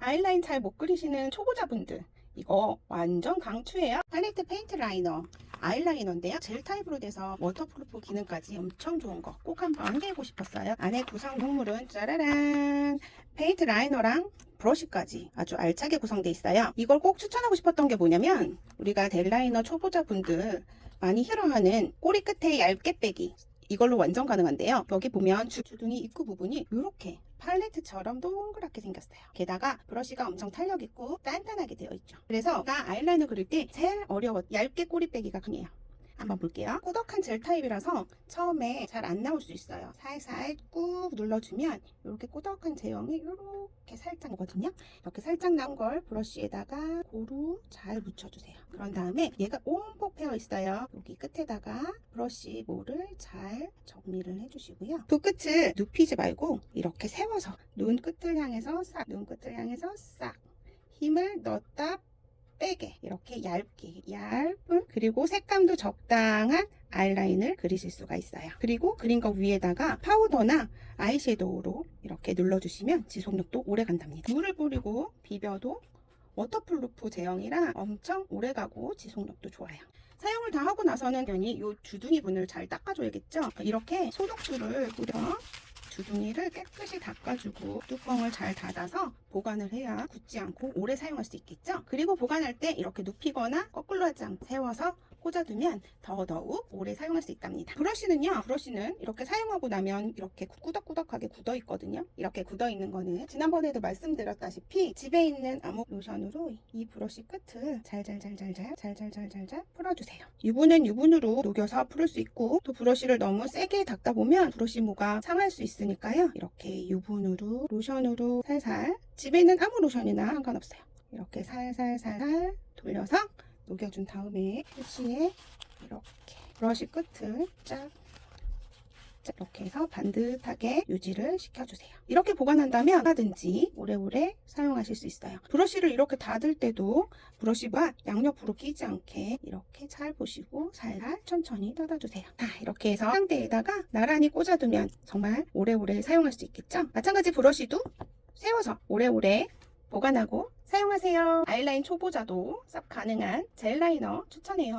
아이라인 잘 못 그리시는 초보자분들 이거 완전 강추예요. 팔레트 페인트 라이너 아이라이너인데요. 젤 타입으로 돼서 워터프루프 기능까지 엄청 좋은 거 꼭 한번 함께하고 싶었어요. 안에 구성 동물은 짜라란 페인트 라이너랑 브러쉬까지 아주 알차게 구성되어 있어요. 이걸 꼭 추천하고 싶었던 게 뭐냐면 우리가 델라이너 초보자분들 많이 싫어하는 꼬리 끝에 얇게 빼기 이걸로 완전 가능한데요. 여기 보면 주- 주둥이 입구 부분이 이렇게 팔레트처럼 동그랗게 생겼어요. 게다가 브러쉬가 엄청 탄력 있고 단단하게 되어 있죠. 그래서 제가 아이라이너 그릴 때 제일 어려워 얇게 꼬리 빼기가 강해요. 한번 볼게요. 꾸덕한 젤 타입이라서 처음에 잘 안 나올 수 있어요. 살살 꾹 눌러주면 이렇게 꾸덕한 제형이 이렇게 살짝 오거든요. 이렇게 살짝 나온 걸 브러쉬에다가 고루 잘 묻혀주세요. 그런 다음에 얘가 옴폭 패어 있어요. 여기 끝에다가 브러쉬 모를 잘 정리를 해주시고요. 두 끝을 눕히지 말고 이렇게 세워서 눈 끝을 향해서 싹, 눈 끝을 향해서 싹 힘을 넣었다 빼게 이렇게 얇게 얇은 그리고 색감도 적당한 아이라인을 그리실 수가 있어요. 그리고 그린 거 위에다가 파우더나 아이섀도우로 이렇게 눌러주시면 지속력도 오래 간답니다. 물을 뿌리고 비벼도 워터프루프 제형이라 엄청 오래 가고 지속력도 좋아요. 사용을 다 하고 나서는 당연히 이 주둥이 분을 잘 닦아줘야겠죠. 이렇게 소독수를 뿌려 주둥이를 깨끗이 닦아주고 뚜껑을 잘 닫아서 보관을 해야 굳지 않고 오래 사용할 수 있겠죠. 그리고 보관할 때 이렇게 눕히거나 거꾸로 하지 않고 세워서 꽂아두면 더더욱 오래 사용할 수 있답니다. 브러쉬는요, 브러쉬는 이렇게 사용하고 나면 이렇게 꾸덕꾸덕하게 굳어 있거든요. 이렇게 굳어 있는 거는 지난번에도 말씀드렸다시피 집에 있는 아무 로션으로 이 브러쉬 끝을 잘잘잘잘잘 잘잘잘잘잘 풀어주세요. 유분은 유분으로 녹여서 풀을 수 있고 또 브러쉬를 너무 세게 닦다 보면 브러쉬 모가 상할 수 있으니까요. 이렇게 유분으로 로션으로 살살 집에 있는 아무 로션이나 상관없어요. 이렇게 살살살살 돌려서 녹여준 다음에 휴지에 이렇게 브러쉬 끝을 쫙 자, 이렇게 해서 반듯하게 유지를 시켜주세요. 이렇게 보관한다면 얼마든지 오래오래 사용하실 수 있어요. 브러쉬를 이렇게 닫을 때도 브러쉬가 양옆으로 끼지 않게 이렇게 잘 보시고 살살 천천히 닫아주세요. 자, 이렇게 해서 상대에다가 나란히 꽂아두면 정말 오래오래 사용할 수 있겠죠? 마찬가지 브러쉬도 세워서 오래오래 보관하고 사용하세요. 아이라인 초보자도 싹 가능한 젤 라이너 추천해요.